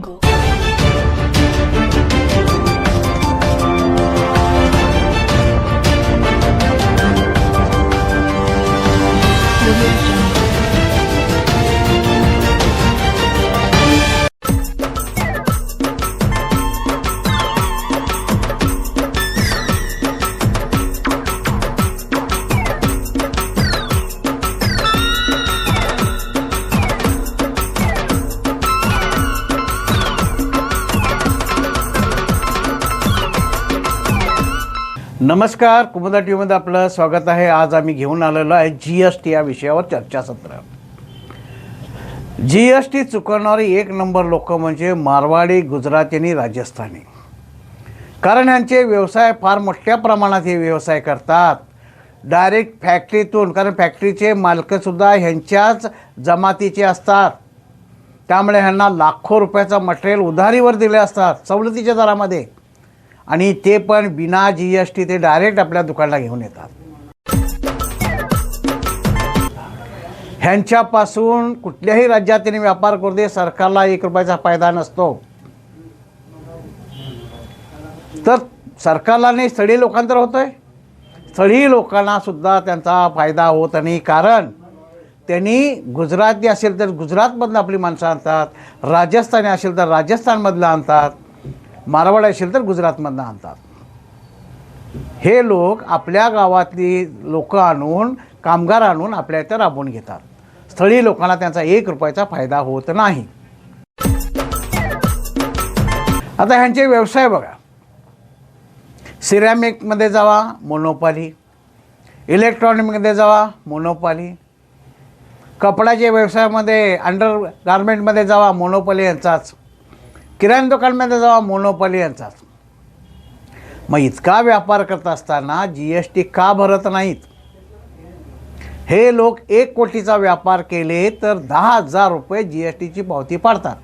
Go. नमस्कार. Kumuda T व्हीमध्ये आपलं स्वागत आहे. आज आम्ही घेऊन आलेलो आहे जी एस टी या विषयावर चर्चासत्र. जी एस टी चुकवणारी एक नंबर लोक म्हणजे मारवाडी गुजराती आणि राजस्थानी. कारण ह्यांचे व्यवसाय फार मोठ्या प्रमाणात हे व्यवसाय करतात. डायरेक्ट फॅक्टरीतून कारण फॅक्टरीचे मालकसुद्धा ह्यांच्याच जमातीचे असतात. त्यामुळे ह्यांना लाखो रुपयाचं मटेरियल उधारीवर दिले असतात सवलतीच्या दरामध्ये. आणि ते पण बिना जी एस टी ते डायरेक्ट आपल्या दुकानाला घेऊन येतात. ह्यांच्यापासून कुठल्याही राज्यात त्यांनी व्यापार करू दे सरकारला एक रुपयाचा फायदा नसतो. तर सरकारला नाही स्थळीय लोकांतर होतोय. स्थळीय लोकांना सुद्धा त्यांचा फायदा होत नाही कारण त्यांनी गुजराती असेल तर गुजरातमधलं आपली माणसं आणतात राजस्थानी असेल तर राजस्थानमधलं आणतात. मारवाड असेल तर गुजरातमधनं आणतात. हे लोक आपल्या गावातली लोक आणून कामगार आणून आपल्या इथं राबवून घेतात. स्थळीय लोकांना त्यांचा एक रुपयाचा फायदा होत नाही. आता ह्यांचे व्यवसाय बघा. सिरॅमिकमध्ये जावा मोनोपाली. इलेक्ट्रॉनिकमध्ये जावा मोनोपाली. कपड्याच्या व्यवसायामध्ये अंडर गार्मेंटमध्ये जावा मोनोपाली यांचाच. किराणा दुकानमध्ये जावा मोनोपाली यांचाच. मग इतका व्यापार करत असताना जी एस टी का भरत नाहीत? हे लोक एक कोटीचा व्यापार केले तर दहा हजार रुपये जी एस टीची पावती पाडतात.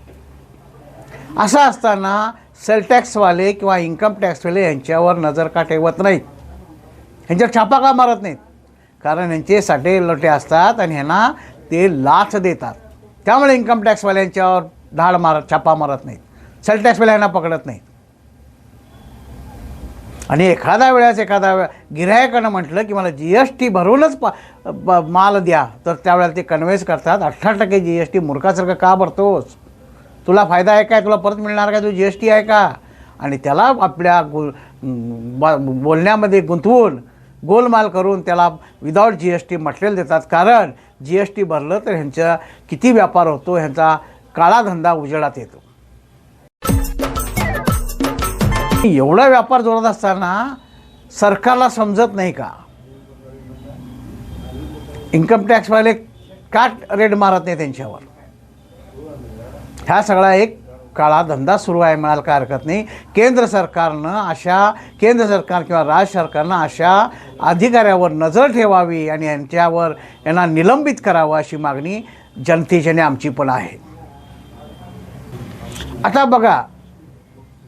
असं असताना सेल टॅक्सवाले किंवा इन्कम टॅक्सवाले यांच्यावर नजर का ठेवत नाहीत. यांच्यावर छापा का मारत नाहीत? कारण यांचे साठे लोटे असतात आणि ह्यांना ते लाच देतात. त्यामुळे इन्कम टॅक्सवाल्यांच्यावर धाड मारत छापा मारत नाहीत. सेल टॅक्सवाले यांना पकडत नाहीत आणि एखाद्या वेळेस एखादा वेळा गिरायकानं म्हटलं की मला जी एस टी भरूनच पा ब- माल द्या. तर त्यावेळेला ते कन्व्हेन्स करतात अठरा टक्के जी एस टी मूर्खासारखं का भरतोस? तुला फायदा आहे काय? तुला परत मिळणार काय? तू जी एस टी आहे का? आणि त्याला आपल्या गु ब- बोलण्यामध्ये गुंतवून गोलमाल करून त्याला without G S T material देतात. कारण जी एस टी भरलं तर ह्यांचा किती व्यापार होतो? ह्यांचा काळा धंदा उजेडात येतो. एवढा व्यापार जोरात असताना सरकारला समजत नाही का? इन्कम टॅक्सवाले का रेड मारत नाही त्यांच्यावर. ह्या सगळा एक काळा धंदा सुरू आहे म्हणायला काय हरकत नाही. केंद्र सरकारनं अशा केंद्र सरकार किंवा राज्य सरकारनं अशा अधिकाऱ्यावर नजर ठेवावी आणि यांच्यावर यांना निलंबित करावं अशी मागणी जनतेच्याने आमची पण आहे. आता बघा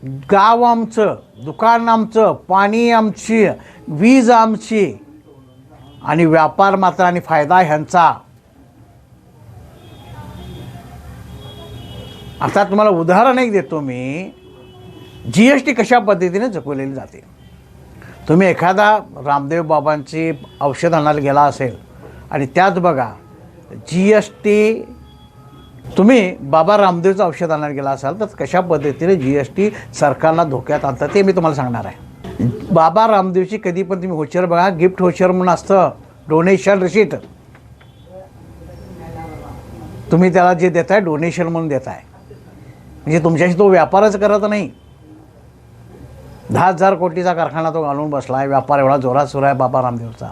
गाव आमचं दुकान आमचं पाणी आमची वीज आमची. आणि व्यापार मात्र आणि फायदा ह्यांचा. आता तुम्हाला उदाहरण एक देतो मी. जी एस टी कशा पद्धतीने जपवलेली जाते? तुम्ही एखादा रामदेव बाबांची औषध आणायला गेला असेल आणि त्यात बघा जी एस टी तुम्ही बाबा रामदेवचं औषध आणायला गेला असाल तर कशा पद्धतीने जी एस टी सरकारला धोक्यात आणतं ते मी तुम्हाला सांगणार आहे. बाबा रामदेवची कधी पण तुम्ही होचर बघा गिफ्ट होचर म्हणून असतं डोनेशन रिसीट तुम्ही त्याला जे देताय डोनेशन म्हणून देताय. म्हणजे तुमच्याशी तो व्यापारच करत नाही. दहा हजार कोटीचा कारखाना तो घालून बसला आहे व्यापार एवढा जोरात सुरू आहे बाबा रामदेवचा.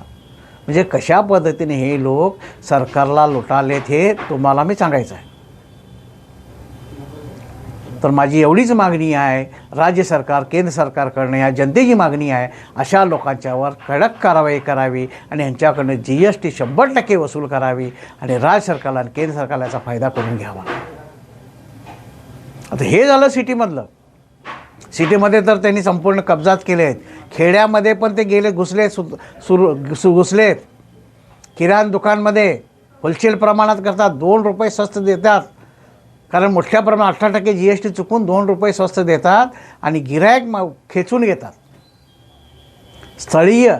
म्हणजे कशा पद्धतीने हे लोक सरकारला लुटालेत हे तुम्हाला मी सांगायचं आहे. तर माझी एवढीच मागणी आहे राज्य सरकार केंद्र सरकारकडनं या जनतेची मागणी आहे अशा लोकांच्यावर कडक कारवाई करावी आणि यांच्याकडनं जी एस टी शंभर टक्के वसूल करावी आणि राज्य सरकारला आणि केंद्र सरकारला याचा फायदा करून घ्यावा. आता हे झालं सिटीमधलं. सिटीमध्ये तर त्यांनी संपूर्ण कब्जात केले आहेत. खेड्यामध्ये पण ते गेले घुसले सु सुरू सु घुसलेत. किराणा दुकानमध्ये होलसेल प्रमाणात करतात दोन रुपये स्वस्त देतात. कारण मोठ्या प्रमाणात अठरा टक्के जी एस टी चुकून दोन रुपये स्वस्त देतात आणि गिरायक म खेचून घेतात. स्थळीय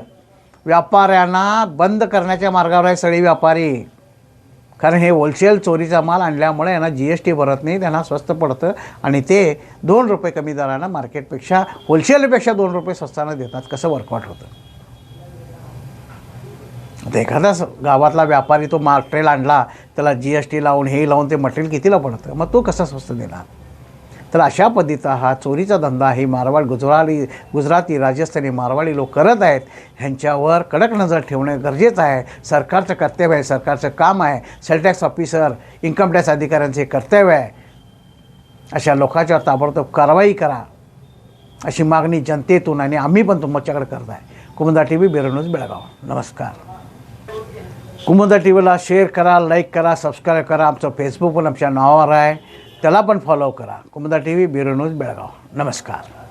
व्यापाऱ्यांना बंद करण्याच्या मार्गावर आहे स्थळीय व्यापारी. कारण हे होलसेल चोरीचा माल आणल्यामुळे यांना जी एस टी भरत नाही त्यांना स्वस्त पडतं आणि ते दोन रुपये कमी दरानं मार्केटपेक्षा होलसेलपेक्षा दोन रुपये स्वस्तानं देतात कसं वर्कआउट होतं? एखादाच गावातला व्यापारी तो मटेरियल आणला त्याला जी एस टी लावून हे लावून ते मटेरियल कितीला पडतं मग तो कसा स्वस्त देणार? तर अशा पद्धतीचा हा चोरीचा धंदा हे मारवाड गुजराती गुजराती राजस्थानी मारवाडी लोक करत आहेत. ह्यांच्यावर कडक नजर ठेवणे गरजेचं आहे. सरकारचं कर्तव्य आहे सरकारचं काम आहे. Sale tax officer income tax अधिकाऱ्यांचे कर्तव्य आहे. अशा लोकांच्यावर ताबडतोब कारवाई करा. अशी मागणी जनतेतून आणि आम्ही पण तुमच्याकडे करत आहे. Kumuda T V bureau news Belgaum. नमस्कार. कुमुदा टी व्हीला शेअर करा लाईक करा सबस्क्राईब करा. आमचं फेसबुक पण आमच्या नावावर आहे. त्याला पण फॉलो करा. Kumuda T V bureau news Belgaum. नमस्कार.